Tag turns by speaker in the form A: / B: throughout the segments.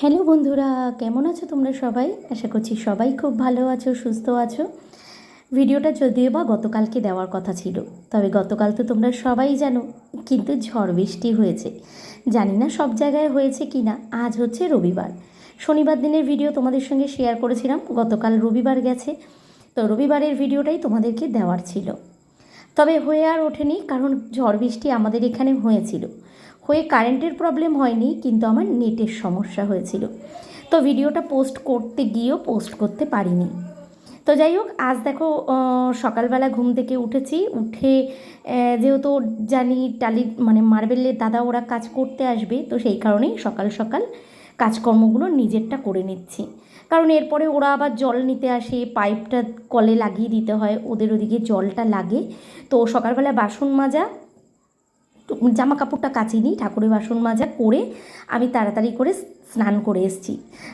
A: Hello বন্ধুরা, কেমন আছো তোমরা সবাই? আশা করছি সবাই খুব ভালো আছো, সুস্থ আছো। ভিডিওটা যদিও বা গতকালকে দেওয়ার কথা ছিল, তবে গতকাল তো তোমরা সবাই জানো, কিন্তু ঝড় বৃষ্টি হয়েছে। জানি না সব জায়গায় হয়েছে কি না আজ হচ্ছে রবিবার। শনিবার দিনের ভিডিও তোমাদের সঙ্গে শেয়ার করেছিলাম, গতকাল রবিবার গেছে, তো রবিবারের ভিডিওটাই তোমাদেরকে দেওয়ার ছিল। তবে হয়ে আর ওঠেনি, কারণ ঝড় বৃষ্টি আমাদের এখানে হয়েছিল। হয়ে কারেন্টের প্রবলেম হয়নি, কিন্তু আমার নেটের সমস্যা হয়েছিল। তো ভিডিওটা পোস্ট করতে গিয়েও পোস্ট করতে পারিনি। তো যাই হোক, আজ দেখো সকালবেলা ঘুম থেকে উঠেছি। উঠে যেহেতু জানি টালি মানে মার্বেলের দাদা ওরা কাজ করতে আসবে, তো সেই কারণেই সকাল সকাল কাজকর্মগুলো নিজেরটা করে নিচ্ছি। কারণ এরপরে ওরা আবার জল নিতে আসে, পাইপটা কলে লাগিয়ে দিতে হয়, ওদের ওদিকে জলটা লাগে। তো সকালবেলা বাসন মাজা জামা কাপড়টা কাচিনি ঠাকুরের বাসন মাজা করে আমি তাড়াতাড়ি করে স্নান করে এসেছি।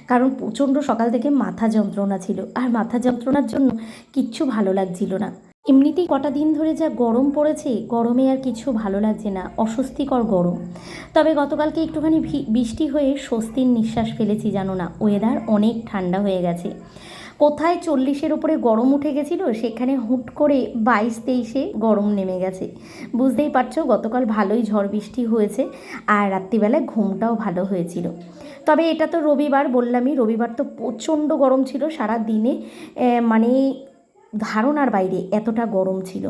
A: কারণ প্রচণ্ড সকাল থেকে মাথা যন্ত্রণা ছিল। আর মাথা যন্ত্রণার জন্য কিচ্ছু ভালো লাগছিল না। এমনিতেই কটা দিন ধরে যা গরম পড়েছে, গরমে আর কিছু ভালো লাগছে না, অস্বস্তিকর গরম। তবে গতকালকে একটুখানি বৃষ্টি হয়ে স্বস্তির নিঃশ্বাস ফেলেছি জানো না ওয়েদার অনেক ঠান্ডা হয়ে গেছে। কোথায় চল্লিশের ওপরে গরম উঠে গেছিল? সেখানে হুট করে বাইশ তেইশে গরম নেমে গেছে। বুঝতেই পারছ, গতকাল ভালোই ঝড় বৃষ্টি হয়েছে আর রাত্রিবেলায় ঘুমটাও ভালো হয়েছিল। তবে এটা তো রবিবার বললামই, রবিবার তো প্রচণ্ড গরম ছিল সারা দিনে মানে ধারণার বাইরে এতটা গরম ছিল।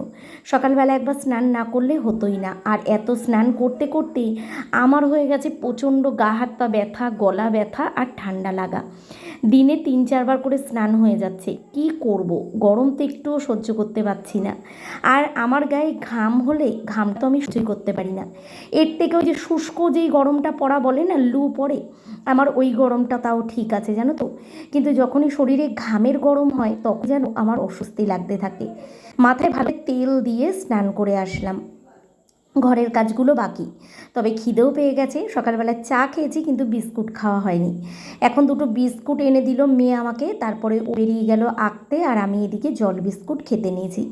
A: সকালবেলা একবার স্নান না করলে হতোই না। আর এত স্নান করতে করতেই আমার হয়ে গেছে প্রচণ্ড গা হাত পা ব্যথা, গলা ব্যথা আর ঠান্ডা লাগা। দিনে তিন চারবার করে স্নান হয়ে যাচ্ছে। কি করব? গরম তো একটুও সহ্য করতে পারছি না। আর আমার গায়ে ঘাম হলে ঘাম তো আমি সহ্য করতে পারি না। এর থেকে ওই যে শুষ্ক যেই গরমটা পড়া বলে না, লু পড়ে, আমার ওই গরমটা তাও ঠিক আছে, জানো তো? কিন্তু যখনই শরীরে ঘামের গরম হয়, তখন যেন আমার অস্বস্তি লাগতে থাকে। মাথায় ভালো তেল দিয়ে স্নান করে আসলাম। ঘরের কাজগুলো বাকি। তবে খিদেও পেয়ে গেছে, সকালবেলা চা খেয়েছি কিন্তু বিস্কুট খাওয়া হয়নি। এখন দুটো বিস্কুট এনে দিল মেয়ে আমাকে, তারপরে বেরিয়ে গেল আঁকতে আর আমি এদিকে জল বিস্কুট খেতে নিয়েছি।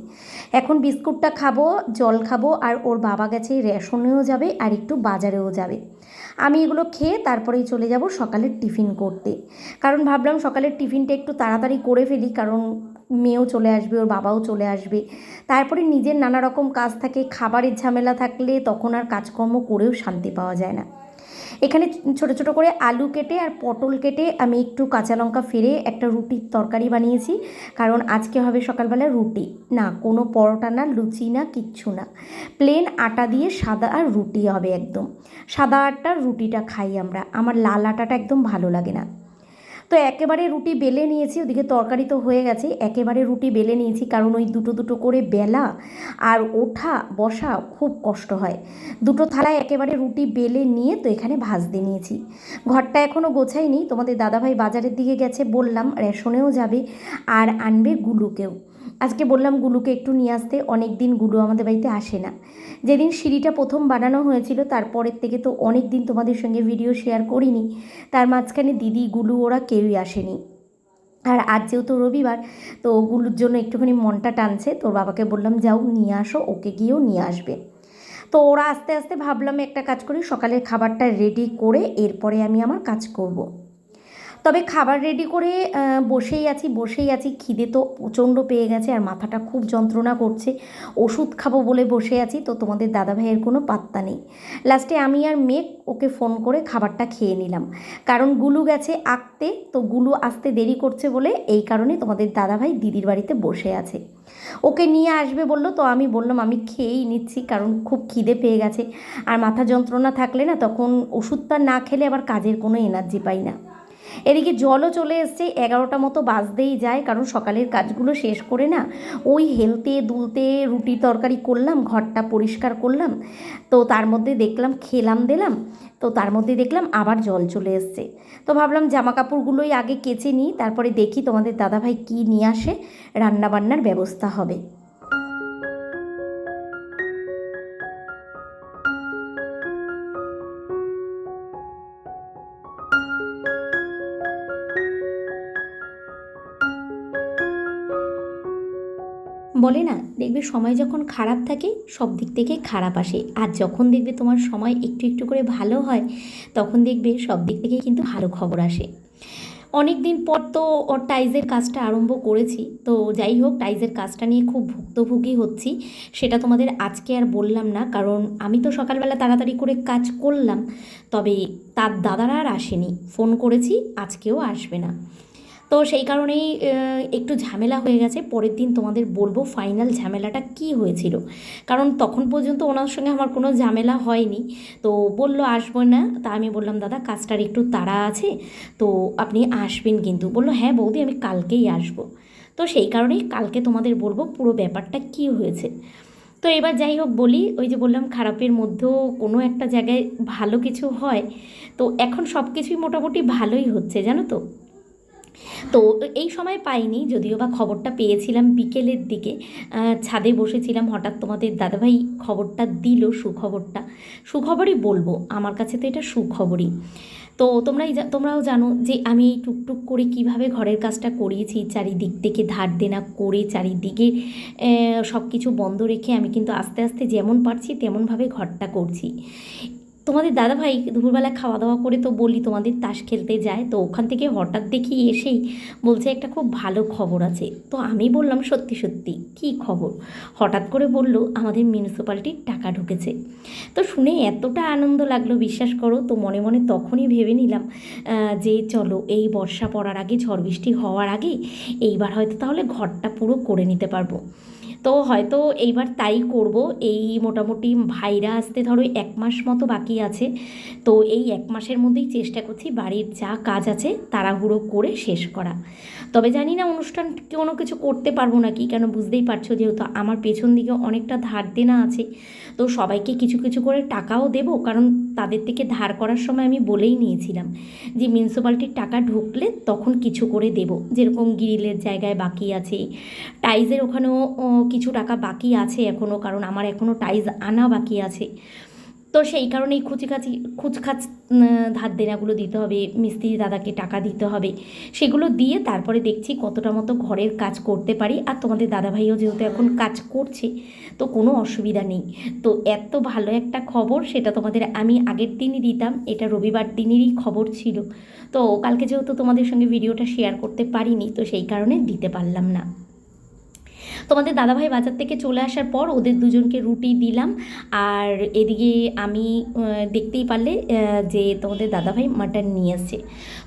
A: এখন বিস্কুটটা খাব, জল খাব আর ওর বাবা গেছে রেশনেও যাবে আর একটু বাজারেও যাবে। আমি এগুলো খেয়ে তারপরেই চলে যাব সকালের টিফিন করতে। কারণ ভাবলাম সকালের টিফিনটা একটু তাড়াতাড়ি করে ফেলি, কারণ মেয়েও চলে আসবে, ওর বাবাও চলে আসবে। তারপরে নিজের নানা রকম কাজ থাকে, খাবারের ঝামেলা থাকলে তখন আর কাজকর্ম করেও শান্তি পাওয়া যায় না। এখানে ছোট ছোট করে আলু কেটে আর পটল কেটে আমি একটু কাঁচা লঙ্কা ফেরে একটা রুটির তরকারি বানিয়েছি, কারণ আজকে হবে সকালবেলা রুটি। না, কোনো পরোটা না, লুচি না, কিচ্ছু না। প্লেন আটা দিয়ে সাদা আর রুটি হবে একদম। সাদা আটার রুটিটা খাই আমরা। আমার লাল আটাটা একদম ভালো লাগে না। তো একেবারে রুটি বেলে নিয়েছি, ওদিকে তরকারি তো হয়ে গেছে, একেবারে রুটি বেলে নিয়েছি কারণ ওই দুটো দুটো করে বেলা আর ওঠা বসা খুব কষ্ট হয়। দুটো থালায় একেবারে রুটি বেলে নিয়ে তো এখানে ভাজতে নিয়েছি। ঘরটা এখনও গোছাইনি, তোমাদের দাদাভাই বাজারের দিকে গেছে বললাম, রেশনেও যাবে আর আনবে গুলুকেও। আজকে বললাম গুলুকে একটু নিয়ে আসতে অনেক দিন গুলু আমাদের বাড়িতে আসে না। যেদিন সিঁড়িটা প্রথম বানানো হয়েছিল তারপরের থেকে তো অনেক দিন তোমাদের সঙ্গে ভিডিও শেয়ার করিনি। তার মাঝখানে দিদি, গুলু, ওরা কেউই আসেনি। আর আজ যেহেতু রবিবার, তো ওগুলোর জন্য একটুখানি মনটা টানছে তোর বাবাকে বললাম, যাও, নিয়ে আসো, ওকে গিয়েও নিয়ে আসবে। তো ওরা আস্তে আস্তে ভাবলাম একটা কাজ করি, সকালের খাবারটা রেডি করে এরপরে আমি আমার কাজ করব। তবে খাবার রেডি করে বসেই আছি বসেই আছি। খিদে তো প্রচণ্ড পেয়ে গেছে আর মাথাটা খুব যন্ত্রণা করছে। ওষুধ খাব বলে বসে আছি, তো তোমাদের দাদাভাইয়ের কোনো পাত্তা নেই। লাস্টে আমি আর মেঘ ওকে ফোন করে খাবারটা খেয়ে নিলাম। কারণ গুলু গেছে আঁকতে, তো গুলু আসতে দেরি করছে বলে এই কারণে তোমাদের দাদাভাই দিদির বাড়িতে বসে আছে। ওকে নিয়ে আসবে বলল, তো আমি বললাম, আমি খেয়েই নিচ্ছি, কারণ খুব খিদে পেয়ে গেছে। আর মাথা যন্ত্রণা থাকলে না তখন ওষুধটা না খেলে আবার কাজের কোনো এনার্জি পাই না। এদিকে জলও চলে এসছে, এগারোটা মতো বাজতেই যায়, কারণ সকালের কাজগুলো শেষ করে না। ওই হেলতে, দুলতে রুটি তরকারি করলাম, ঘরটা পরিষ্কার করলাম, তো তার মধ্যে দেখলাম খেলাম দিলাম, তো তার মধ্যে দেখলাম আবার জল চলে এসছে। তো ভাবলাম জামা কাপড়গুলোই আগে কেচে নিই, তারপরে দেখি তোমাদের দাদাভাই কী নিয়ে আসে, রান্নাবান্নার ব্যবস্থা হবে। বলে না, দেখবে সময় যখন খারাপ থাকে, সব দিক থেকে খারাপ আসে। আর যখন দেখবে তোমার সময় একটু একটু করে ভালো হয়, তখন দেখবে সব দিক থেকে কিন্তু ভালো খবর আসে। অনেক দিন পর তো টাইজের কাজটা আরম্ভ করেছি, তো যাই হোক, টাইজের কাজটা নিয়ে খুব ভুক্তভোগী হচ্ছি, সেটা তোমাদের আজকে আর বললাম না, কারণ আমি তো সকালবেলা তাড়াতাড়ি করে কাজ করলাম, তবে তার দাদারা আর আসেনি। ফোন করেছি, আজকেও আসবে না। তো সেই কারণেই একটু ঝামেলা হয়ে গেছে। পরের দিন তোমাদের বলব ফাইনাল ঝামেলাটা কি হয়েছিল। কারণ তখন পর্যন্ত ওনার সঙ্গে আমার কোনো ঝামেলা হয়নি। তো বলল, আসব না। তা আমি বললাম, দাদা, কাজটার একটু তাড়া আছে। তো আপনি আসবেন কিন্তু। বলল হ্যাঁ বৌদি, আমি কালকেই আসব। তো সেই কারণেই কালকে তোমাদের বলব পুরো ব্যাপারটা কি হয়েছে। তো এবার যাই হোক বলি, ওই যে বললাম, খারাপের মধ্যেও কোনো একটা জায়গায় ভালো কিছু হয়। তো এখন সব কিছুই মোটামুটি ভালোই হচ্ছে, জানো তো? তো এই সময় পাইনি, যদিও বা খবরটা পেয়েছিলাম বিকেলের দিকে। ছাদে বসেছিলাম, হঠাৎ তোমাদের দাদাভাই খবরটা দিল, সুখবরটা। সুখবরই বলব, আমার কাছে তো এটা সুখবরই। তো তোমরাই তোমরাও জানো যে আমি এই টুকটুক করে কীভাবে ঘরের কাজটা করিয়েছি চারিদিক থেকে ধার দেনা করে চারিদিকে সব কিছু বন্ধ রেখে আমি কিন্তু আস্তে আস্তে যেমন পারছি তেমনভাবে ঘরটা করছি। তোমাদের দাদাভাই দুপুরবেলা খাওয়া দাওয়া করে তো বলি তোমাদের তাস খেলতে যায়, তো ওখান থেকে হঠাৎ দেখি এসেই বলছে একটা খুব ভালো খবর আছে। তো আমি বললাম, সত্যি সত্যি, কি খবর? হঠাৎ করে বলল, আমাদের মিউনিসিপ্যালিটির টাকা ঢুকেছে। তো শুনে এতটা আনন্দ লাগল, বিশ্বাস করো, তো মনে মনে তখনই ভেবে নিলাম যে চলো, এই বর্ষা পড়ার আগে, ঝড় বৃষ্টি হওয়ার আগে, এইবার হয়তো তাহলে ঘরটা পুরো করে নিতে পারব। তো হয়তো এইবার তাই করব। এই মোটামুটি ভাইরা আসতে ধরো এক মাস মতো বাকি আছে। তো এই এক মাসের মধ্যেই চেষ্টা করছি বাড়ির যা কাজ আছে তাড়াহুড়ো করে শেষ করা। তবে জানি না অনুষ্ঠান কোনো কিছু করতে পারব নাকি, কেন বুঝতেই পারছ যেহেতু আমার পেছন দিকে অনেকটা ধার দেনা আছে। তো সবাইকে কিছু কিছু করে টাকাও দেব, কারণ তাদের থেকে ধার করার সময় আমি বলেই নিয়েছিলাম যে মিউনিসিপ্যালিটির টাকা ঢুকলে তখন কিছু করে দেব। যেরকম গ্রিলের জায়গায় বাকি আছে টাইজের ওখানেও কিছু টাকা বাকি আছে এখনও কারণ আমার এখনও টাইজ আনা বাকি আছে। তো সেই কারণেই খুচিকাচি খুচখাচ ধার দেনাগুলো দিতে হবে, মিস্ত্রি দাদাকে টাকা দিতে হবে। সেগুলো দিয়ে তারপরে দেখছি কতটা মতো ঘরের কাজ করতে পারি। আর তোমাদের দাদাভাইও যেহেতু এখন কাজ করছে, তো কোনো অসুবিধা নেই। তো এত ভালো একটা খবর, সেটা তোমাদের আমি আগের দিনই দিতাম, এটা রবিবার দিনেরই খবর ছিল। তো কালকে যেহেতু তোমাদের সঙ্গে ভিডিওটা শেয়ার করতে পারিনি, তো সেই কারণে দিতে পারলাম না। তোমাদের দাদাভাই বাজার থেকে চলে আসার পর ওদের দুজনকে রুটি দিলাম। আর এদিকে আমি দেখতেই পারলে যে তোমাদের দাদাভাই মাটন নিয়ে এসছে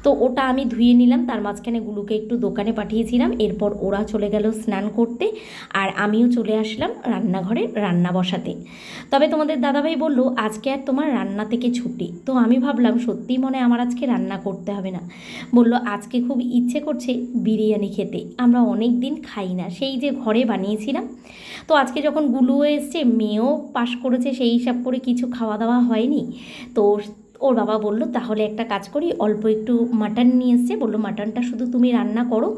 A: তো ওটা আমি ধুয়ে নিলাম, তার মাঝখানে গুলুকে একটু দোকানে পাঠিয়েছিলাম। এরপর ওরা চলে গেল স্নান করতে, আর আমিও চলে আসলাম রান্নাঘরে রান্না বসাতে। তবে তোমাদের দাদাভাই বলল, আজকে আর তোমার রান্না থেকে ছুটি। তো আমি ভাবলাম সত্যিই মনে আমার আজকে রান্না করতে হবে না। বলল, আজকে খুব ইচ্ছে করছে বিরিয়ানি খেতে। আমরা অনেক দিন খাই না। সেই যে ঘরে বানিয়েছিলাম। তো আজকে যখন গুলু এসছে, মেয়েও পাশ করেছে, সেই হিসাব করে কিছু খাওয়া দাওয়া হয়নি। তো ওর বাবা বলল, তাহলে একটা কাজ করি, অল্প একটু মাটন নিয়ে এসছে। বলল, মাটনটা শুধু তুমি রান্না করো,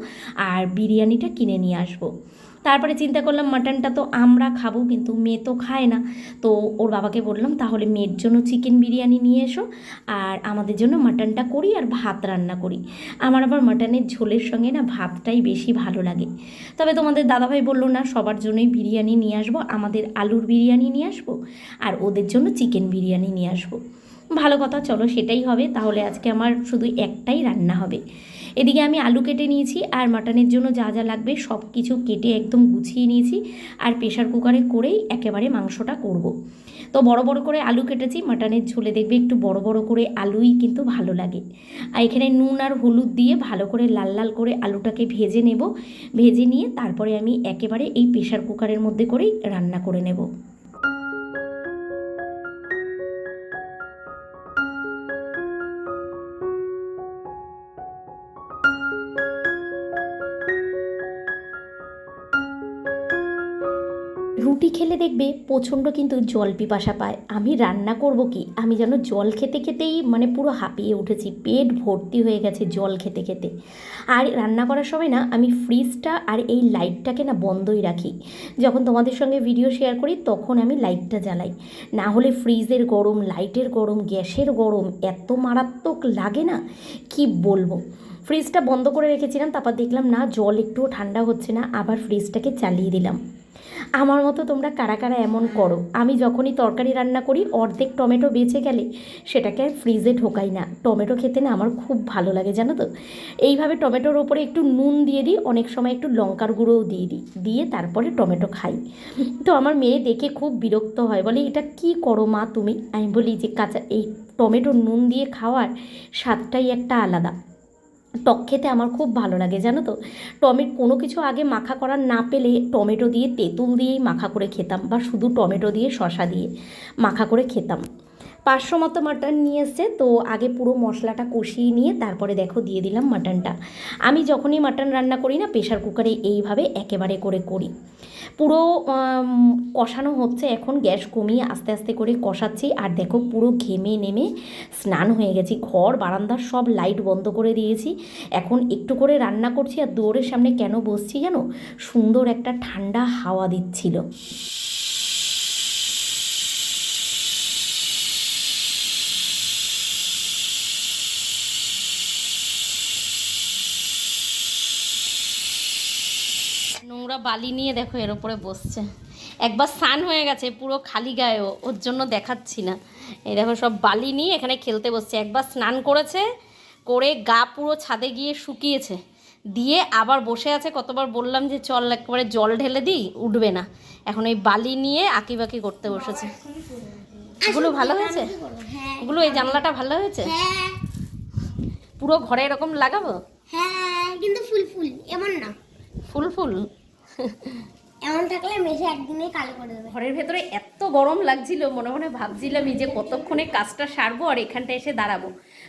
A: আর বিরিয়ানিটা কিনে নিয়ে আসব। তারপরে চিন্তা করলাম মাটনটা তো আমরা খাব, কিন্তু মেয়ে তো খায় না। তো ওর বাবাকে বললাম, তাহলে মেয়ের জন্য চিকেন বিরিয়ানি নিয়ে এসো, আর আমাদের জন্য মাটনটা করি আর ভাত রান্না করি। আমার আবার মাটনের ঝোলের সঙ্গে না ভাতটাই বেশি ভালো লাগে। তবে তোমাদের দাদাভাই বলল, না, সবার জন্যই বিরিয়ানি নিয়ে আসব, আমাদের আলুর বিরিয়ানি নিয়ে আসব, আর ওদের জন্য চিকেন বিরিয়ানি নিয়ে আসব। ভালো কথা, চলো সেটাই হবে। তাহলে আজকে আমার শুধু একটাই রান্না হবে। এদিকে আমি আলু কেটে নিয়েছি আর মাটনের জন্য যা যা লাগবে সব কিছু কেটে একদম গুছিয়ে নিয়েছি আর প্রেশার কুকারে করেই একেবারে মাংসটা করব। তো বড় বড় করে আলু কেটেছি, মাটনের ঝোলে দেখবে একটু বড় বড় করে আলুই কিন্তু ভালো লাগে। আর এখানে নুন আর হলুদ দিয়ে ভালো করে লাল লাল করে আলুটাকে ভেজে নেব। ভেজে নিয়ে তারপরে আমি একেবারে এই প্রেশার কুকারের মধ্যে করেই রান্না করে নেব। দেখবে প্রচণ্ড কিন্তু জল পিপাসা পায়। আমি রান্না করব কি? আমি যেন জল খেতে খেতেই মানে পুরো হাঁপিয়ে উঠেছি, পেট ভর্তি হয়ে গেছে জল খেতে খেতে। আর রান্না করার সময় না আমি ফ্রিজটা আর এই লাইটটাকে না বন্ধই রাখি। যখন তোমাদের সঙ্গে ভিডিও শেয়ার করি তখন আমি লাইটটা জ্বালাই। না হলে ফ্রিজের গরম, লাইটের গরম, গ্যাসের গরম এত মারাত্মক লাগে না? কি বলব? ফ্রিজটা বন্ধ করে রেখেছিলাম, তারপর দেখলাম না জল একটুও ঠান্ডা হচ্ছে না, আবার ফ্রিজটাকে চালিয়ে দিলাম।
B: আমার মতো তোমরা কারা কারা এমন করো? আমি যখনই তরকারি রান্না করি, অর্ধেক টমেটো বেঁচে গেলে সেটাকে ফ্রিজে ঢোকাই না। টমেটো খেতে না আমার খুব ভালো লাগে, জানো তো? এইভাবে টমেটোর ওপরে একটু নুন দিয়ে দিই, অনেক সময় একটু লঙ্কার গুঁড়োও দিয়ে দিই, দিয়ে তারপরে টমেটো খাই। তো আমার মেয়ে দেখে খুব বিরক্ত হয়, বলে, এটা কি করো মা তুমি? আমি বলি, যে কাঁচা এই টমেটো নুন দিয়ে খাওয়ার স্বাদটাই একটা আলাদা। টক খেতে আমার খুব ভালো লাগে, জানো তো? টমেটো, কোনো কিছু আগে মাখা করার না পেলে টমেটো দিয়ে তেঁতুল দিয়েই মাখা করে খেতাম বা শুধু টমেটো দিয়ে শশা দিয়ে মাখা করে খেতাম। পাঁচশো মতো মাটন নিয়ে এসছে, তো আগে পুরো মশলাটা কষিয়ে নিয়ে তারপরে দেখো দিয়ে দিলাম মাটনটা আমি যখনই মাটন রান্না করি না প্রেশার কুকারে এইভাবে একেবারে করে করি। পুরো কষানো হচ্ছে, এখন গ্যাস কমিয়ে আস্তে আস্তে করে কষাচ্ছি, আর দেখো পুরো ঘেমে নেমে স্নান হয়ে গেছি। ঘর বারান্দার সব লাইট বন্ধ করে দিয়েছি। এখন একটু করে রান্না করছি, আর দৌড়ের সামনে কেন বসছি জানো? সুন্দর একটা ঠান্ডা হাওয়া দিচ্ছিল। নোংরা বালি নিয়ে দেখো এর উপরে বসছে। একবার স্নান হয়ে গেছে পুরো খালি গায়ে ওর জন্য দেখাচ্ছি না। এই দেখো সব বালি নিয়ে এখানে খেলতে বসছে। একবার স্নান করেছে করে গা পুরো ছাদে গিয়ে শুকিয়েছে। দিয়ে আবার বসে আছে কতবার বললাম যে চল একবারে জল ঢেলে দিই উঠবে না। এখন এই বালি নিয়ে আঁকি বাকি করতে বসেছে। এগুলো ভালো হয়েছে?
C: হ্যাঁ
B: এগুলো এই জানলাটা ভালো হয়েছে?
C: হ্যাঁ
B: পুরো ঘরে এরকম লাগাবো?
C: হ্যাঁ কিন্তু ফুল ফুল এমন না।
B: ফুল ফুল?
C: এমন থাকলে মেশে একদিনে কালো করে দেবে।
B: ঘরের ভেতরে এত গরম লাগছিল মনে মনে ভাবছিলাম এই যে কতক্ষণে কাজটা সারবো আর এখানটা এসে দাঁড়াবো।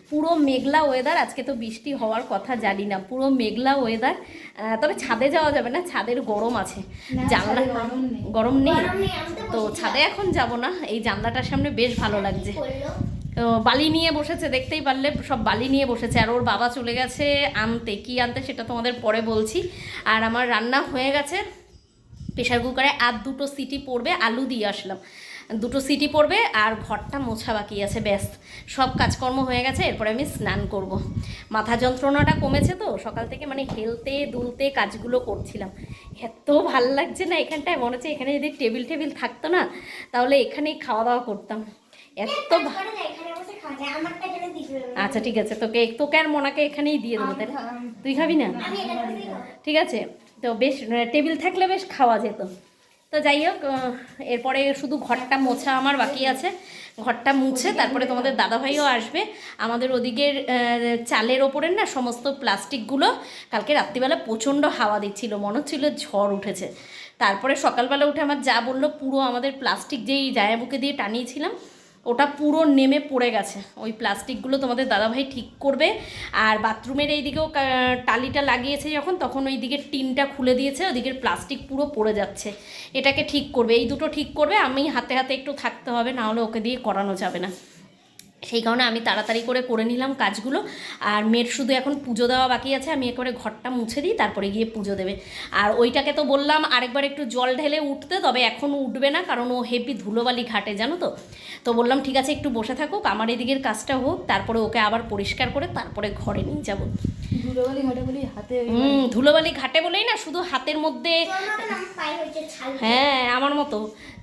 B: পুরো মেঘলা ওয়েদার আজকে তো বৃষ্টি হওয়ার কথা জানি না পুরো মেঘলা ওয়েদার তবে ছাদে যাওয়া যাবে না ছাদের গরম আছে। জানলা গরম নেই।
C: তো
B: ছাদে এখন যাব না এই জানলাটার সামনে বেশ ভালো লাগছে। তো বালি নিয়ে বসেছে, দেখতেই পারলে সব বালি নিয়ে বসেছে। আর ওর বাবা চলে গেছে আনতে, কি আনতে সেটা তোমাদের পরে বলছি। আর আমার রান্না হয়ে গেছে প্রেশার কুকারে আর দুটো সিটি পড়বে, আলু দিয়ে আসলাম। দুটো সিটি পড়বে আর ঘরটা মোছা বাকি আছে, ব্যাস। সব কাজকর্ম হয়ে গেছে, এরপরে আমি স্নান করব। মাথা যন্ত্রণাটা কমেছে তো, সকাল থেকে মানে হেলতে দুলতে কাজগুলো করছিলাম। এত ভালো লাগছে না এখানটায়, মনে হচ্ছে এখানে যদি টেবিল টেবিল থাকতো না, তাহলে এখানেই খাওয়া দাওয়া করতাম। এত। আচ্ছা ঠিক আছে। তোকে তোকে আর মোনাকে এখানেই দিয়ে দেবো তাই তুই খাবি না। ঠিক আছে। তো বেশ টেবিল থাকলে বেশ খাওয়া যেত। তো যাই হোক এরপরে শুধু ঘরটা মোছা আমার বাকি আছে। ঘরটা মুছে তারপরে তোমাদের দাদাভাইও আসবে। আমাদের ওদিকের চালের ওপরের না সমস্ত প্লাস্টিকগুলো কালকে রাত্রিবেলা প্রচণ্ড হাওয়া দিচ্ছিল মনে হচ্ছিল ঝড় উঠেছে। তারপরে সকালবেলা উঠে আমার যা বলল পুরো আমাদের প্লাস্টিক যেই জায়াবুকে দিয়ে টানিয়েছিলাম ওটা পুরো নেমে পড়ে গেছে। ওই প্লাস্টিকগুলো তোমাদের দাদাভাই ঠিক করবে। আর বাথরুমের এই দিকেও টালিটা লাগিয়েছে যখন, তখন ওই দিকের টিনটা খুলে দিয়েছে ওদিকের প্লাস্টিক পুরো পড়ে যাচ্ছে। এটাকে ঠিক করবে। এই দুটো ঠিক করবে, আমি হাতে হাতে একটু থাকতে হবে, নাহলে ওকে দিয়ে করানো যাবে না। সেই কারণে আমি তাড়াতাড়ি করে করে নিলাম কাজগুলো। আর মেয়ের শুধু এখন পুজো দেওয়া বাকি আছে, আমি একেবারে ঘরটা মুছে দিই, তারপরে গিয়ে পুজো দেবে। আর ওইটাকে তো বললাম আরেকবার একটু জল ঢেলে উঠতে, তবে এখন উঠবে না, কারণ ও হেভি ধুলোবালি ঘাটে, জানো তো? তো বললাম, ঠিক আছে, একটু বসে থাকুক, আমার এদিকের কাজটা হোক, তারপরে ওকে আবার পরিষ্কার করে তারপরে ঘরে নিয়ে যাব। হুম ধুলোবালি ঘাটে বলেই না শুধু হাতের মধ্যে হ্যাঁ আমার মতো।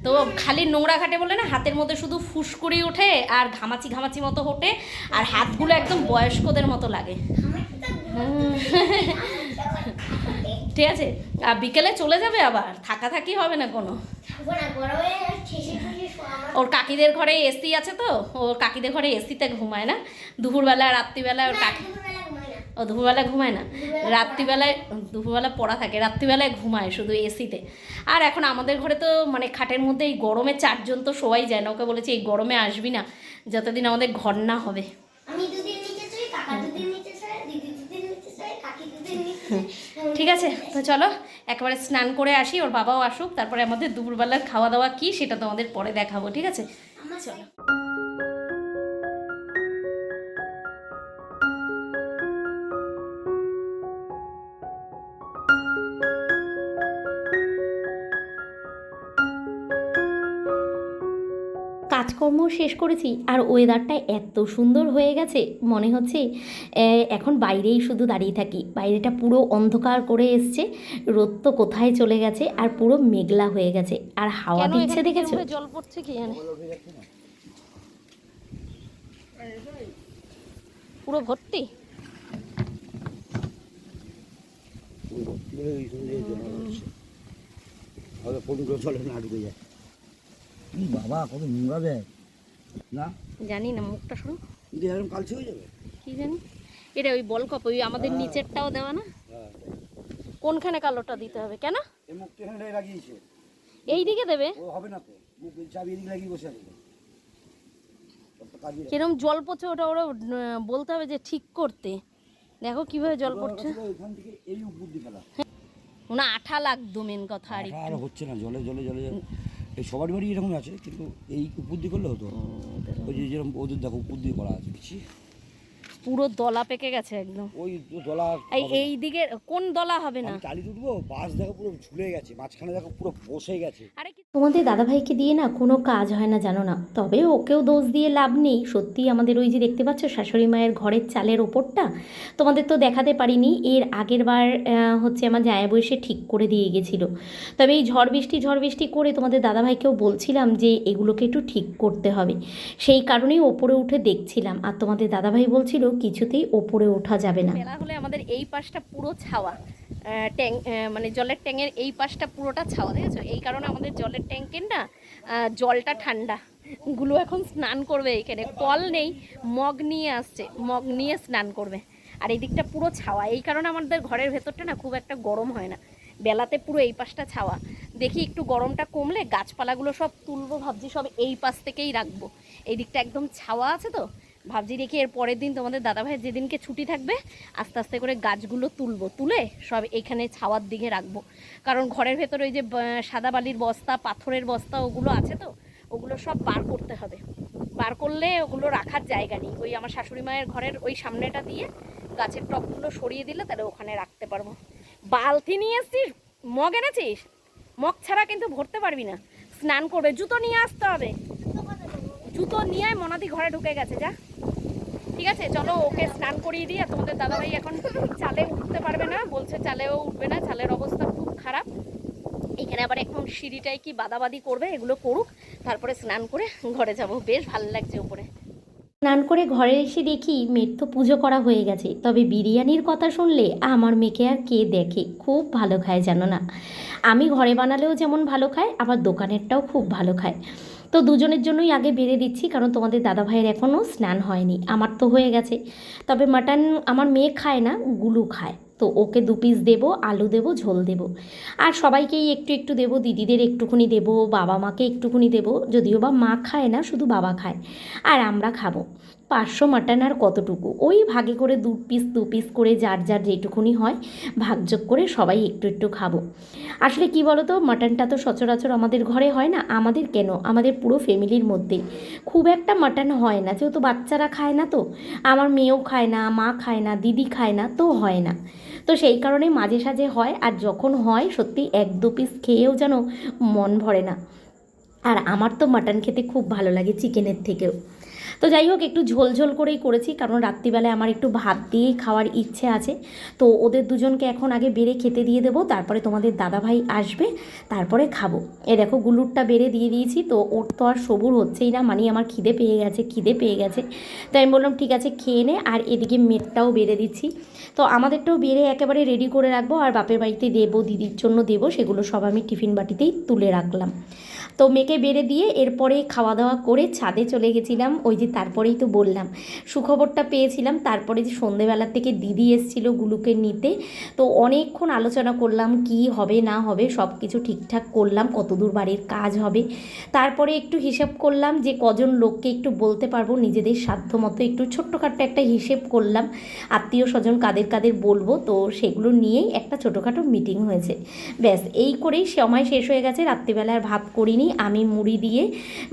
B: তো খালি নোংরা ঘাটে বলে না হাতের মধ্যে শুধু ফুসকুড়ি ওঠে আর ঘামাচি ঘামাচি মতো ওঠে আর হাতগুলো একদম বয়স্কদের মতো লাগে। ঠিক আছে আর বিকেলে চলে যাবে আবার থাকা থাকি হবে না কোনো। ওর কাকিদের ঘরে এসি আছে তো ওর কাকিদের ঘরে এসিতে ঘুমায় না। দুপুরবেলা রাত্রিবেলা ওর কাকি ও দুপুরবেলা ঘুমায় না। রাত্রিবেলায় দুপুরবেলা পড়া থাকে রাত্রিবেলায় ঘুমায় শুধু এসিতে। আর এখন আমাদের ঘরে তো মানে খাটের মধ্যে এই গরমে চারজন তো শোয়াই যায় না ওকে বলেছি এই গরমে আসবি না যতদিন আমাদের ঘর না হবে। ঠিক আছে তো চলো একবারে স্নান করে আসি ওর বাবাও আসুক তারপরে আমাদের দুপুরবেলার খাওয়া দাওয়া কী সেটা তোমাদের পরে দেখাবো ঠিক আছে? চলো।
A: কাজকর্ম শেষ করেছি আর ওয়েদারটা এত সুন্দর হয়ে গেছে মনে হচ্ছে আহ, এখন বাইরেই শুধু দাঁড়িয়ে থাকি। বাইরেটা পুরো অন্ধকার করে এসছে রোদ তো কোথায় চলে গেছে আর পুরো মেঘলা হয়ে গেছে। আর হাওয়া দিচ্ছে দেখেছ?
B: জল পড়ছে কি জানে? পুরো ভর্তি?
D: হয়তো ফোনগুলো চলে না ঢুকে যায়। বাবা কত নোংরা না?
B: জানি না মুখটা শুরু
D: এরকম কালচে হয়ে যাবে?
B: কি জানি? এটা ওই বল কাপ ওই আমাদের নিচেরটাও দেওয়া না?
D: হ্যাঁ।
B: কোনখানে কালোটা দিতে হবে কেন?
D: এই মুখটা এখানে লাগিয়েছে।
B: এই দিকে দেবে?
D: ও হবে না তো। মুখ চাবি এদিকে লাগিয়ে বসে আছে।
B: কিরম জল পড়ছে ওটা ওরা বলতে হবে যে ঠিক করতে। দেখো কীভাবে জল পড়ছে।
D: এখান থেকে এই উপর ফেলা।
B: না আঠা লাগতো মেন কথা আর
D: হচ্ছে না জলে জলে জলে। এই সবার বাড়ি এরকম আছে কিন্তু এই উপর দিয়ে করলে হতো। ওই যে যেরকম ওদের দেখো উপর দিয়ে করা আছে কিছু
B: পুরো দলা পেকে গেছে একদম।
D: ওই দলা
B: এই এই দিকে কোন দলা হবে না?
D: চালি টালি উঠবো বাস দেখো পুরো ঝুলে গেছে মাঝখানে দেখো পুরো বসে গেছে।
B: আরে কি
A: তোমাদের দাদাভাইকে দিয়ে না কোনো কাজ হয় না, জানো না। তবে ওকেও দোষ দিয়ে লাভ নেই। সত্যি আমাদের ওই যে দেখতে পাচ্ছ, শাশুড়ি মায়ের ঘরের চালের ওপরটা, তোমাদের তো দেখাতে পারিনি। এর আগের বার হচ্ছে আমার জায়া বসে ঠিক করে দিয়ে গেছিল। তবে এই ঝড় বৃষ্টি ঝড় বৃষ্টি করে তোমাদের দাদাভাইকেও বলছিলাম যে এগুলোকে একটু ঠিক করতে হবে। সেই কারণেই ওপরে উঠে দেখছিলাম। আর তোমাদের দাদাভাই বলছিল, কিছুতেই ওপরে ওঠা যাবে না।
B: বেলা হলে আমাদের এই পাশটা পুরো ছাওয়া। ট্যাং মানে জলের ট্যাঙ্কের এই পাশটা পুরোটা ছাওয়া, দেখেছ? এই কারণে আমাদের জলের ট্যাঙ্কের না জলটা ঠান্ডা। গুলো এখন স্নান করবে এখানে। কল নেই, মগ নিয়ে আসছে। মগ নিয়ে স্নান করবে। আর এই দিকটা পুরো ছাওয়া। এই কারণে আমাদের ঘরের ভেতরটা না খুব একটা গরম হয় না। বেলাতে পুরো এই পাশটা ছাওয়া। দেখি একটু গরমটা কমলে গাছপালাগুলো সব তুলবো, ভাবছি সব এই পাশ থেকেই রাখব। এই দিকটা একদম ছাওয়া আছে তো? ভাবছি দেখি এর পরের দিন তোমাদের দাদাভাই যেদিনকে ছুটি থাকবে, আস্তে আস্তে করে গাছগুলো তুলবো, তুলে সব এখানে ছাওয়ার দিকে রাখব। কারণ ঘরের ভেতরে ওই যে সাদা বালির বস্তা, পাথরের বস্তা, ওগুলো আছে তো, ওগুলো সব বার করতে হবে। বার করলে ওগুলো রাখার জায়গা নেই। ওই আমার শাশুড়ি মায়ের ঘরের ওই সামনেটা দিয়ে গাছের টপগুলো সরিয়ে দিলে তাহলে ওখানে রাখতে পারব। বালতি নিয়ে এসছিস? মগ এনেছিস? মগ ছাড়া কিন্তু ভরতে পারবি না। স্নান করবে, জুতো নিয়ে আসতে হবে। জুতো নিয়ে মনাদি ঘরে ঢুকে গেছে, যা। ঠিক আছে, চলো ওকে স্নান করিয়ে দিই আর তোমাদের দাদাভাই এখন চালে উঠতে পারবে না, বলছে চালেও উঠবে না, চালের অবস্থা খুব খারাপ। এখানে আবার এখন সিঁড়িটায় কি বাদাবাদি করবে, এগুলো করুক, তারপরে স্নান করে ঘরে যাব। বেশ ভালো লাগছে উপরে।
A: স্নান করে ঘরে এসে দেখি মেয়ের তো পুজো করা হয়ে গেছে, তবে বিরিয়ানির কথা শুনলে আমার মেয়েকে আর কে দেখে? খুব ভালো খায়, জানো না? আমি ঘরে বানালেও যেমন ভালো খায়, আবার দোকানেরটাও খুব ভালো খায়। তো দুজনের জন্যই আগে বেড়ে দিচ্ছি, কারণ তোমাদের দাদা ভাইয়ের এখনও স্নান হয়নি। আমার তো হয়ে গেছে। তবে মাটন আমার মেয়ে খায় না, গুলু খায়। তো ওকে দু পিস দেবো, আলু দেবো, ঝোল দেবো। আর সবাইকেই একটু একটু দেবো, দিদিদের একটুখানি দেবো, বাবা মাকে একটুখুনি দেবো, যদিও বা মা খায় না, শুধু বাবা খায়। আর আমরা খাব। পাঁচশো মাটন আর কতটুকু? ওই ভাগে করে দু পিস দু পিস করে যার যার যেটুকুনি হয়, ভাগযোগ করে সবাই একটু একটু খাব। আসলে কি বলো তো মাটনটা তো সচরাচর আমাদের ঘরে হয় না। আমাদের কেন? আমাদের পুরো ফ্যামিলির মধ্যে খুব একটা মাটন হয় না। যেহেতু বাচ্চারা খায় না তো। আমার মেয়েও খায় না, মা খায় না, দিদি খায় না, তো হয় না। তো সেই কারণে মাঝে সাঝে হয়। আর যখন হয়, সত্যি এক দু পিস খেয়েও যেন মন ভরে না। আর আমার তো মাটন খেতে খুব ভালো লাগে চিকেনের থেকেও। তো যাই হোক, একটু ঝোল ঝোল করেই করেছি, কারণ রাত্রিবেলায় আমার একটু ভাত দিয়েই খাওয়ার ইচ্ছে আছে। তো ওদের দুজনকে এখন আগে বেড়ে খেতে দিয়ে দেবো, তারপরে তোমাদের দাদাভাই আসবে, তারপরে খাব। এ দেখো, গুলুরটা বেড়ে দিয়ে দিয়েছি, তো ওর তো আর সবুর হচ্ছেই না মানে আমার খিদে পেয়ে গেছে, খিদে পেয়ে গেছে। তাই আমি বললাম, ঠিক আছে, খেয়ে নে। আর এদিকে মেটটাও বেড়ে দিচ্ছি। তো আমাদেরটাও বেড়ে একেবারে রেডি করে রাখব, আর বাপের বাড়িতে দেবো, দিদির জন্য দেবো, সেগুলো সব আমি টিফিন বাটিতেই তুলে রাখলাম। তো মেয়েকে বেড়ে দিয়ে এরপরে খাওয়া দাওয়া করে ছাদে চলে গেছিলাম, ওই যে তারপরেই তো বললাম। সুখবরটা পেয়েছিলাম, তারপরে যে সন্ধেবেলার থেকে দিদি এসেছিল গুলুকে নিতে, তো অনেকক্ষণ আলোচনা করলাম কি হবে, না হবে সব কিছু ঠিকঠাক করলাম, কতদূর বাড়ির কাজ হবে। তারপরে একটু হিসেব করলাম যে কজন লোককে একটু বলতে পারব, নিজেদের সাধ্য মতো একটু ছোট্টখাট্টো একটা হিসেব করলাম। আত্মীয় স্বজন কাদের কাদের বলব, তো সেগুলো নিয়েই একটা ছোটোখাটো মিটিং হয়েছে। ব্যাস, এই করেই সময় শেষ হয়ে গেছে রাত্রিবেলা আর ভাত করিনি, আমি মুড়ি দিয়ে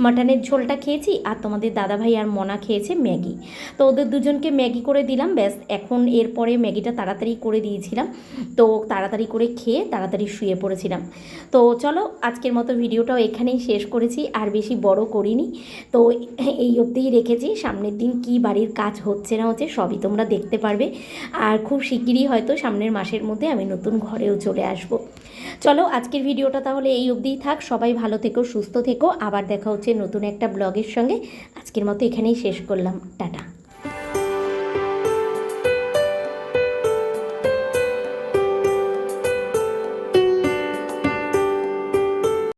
A: মাটনের ঝোলটা খেয়েছি, আর তোমাদের দাদাভাই আর মনা খেয়েছে ম্যাগি। তো ওদের দুজনকে ম্যাগি করে দিলাম, ব্যাস। এখন এরপরে ম্যাগিটা তাড়াতাড়ি করে দিয়েছিলাম। তো তাড়াতাড়ি করে খেয়ে তাড়াতাড়ি শুয়ে পড়েছিলাম। তো চলো, আজকের মতো ভিডিওটাও এখানেই শেষ করেছি, আর বেশি বড় করিনি। তো এই অবধিই রেখেছি, সামনের দিন কি বাড়ির কাজ হচ্ছে না হচ্ছে সবই তোমরা দেখতে পারবে। আর খুব শিগগিরই হয়তো সামনের মাসের মধ্যে আমি নতুন ঘরেও চলে আসব। চলো আজকের ভিডিওটা তাহলে এই অবধিই থাক। সবাই ভালো থেকো, সুস্থ থেকো। আবার দেখা হচ্ছে নতুন একটা ব্লগের সঙ্গে। আজকের মতো এখানেই শেষ করলাম। টাটা।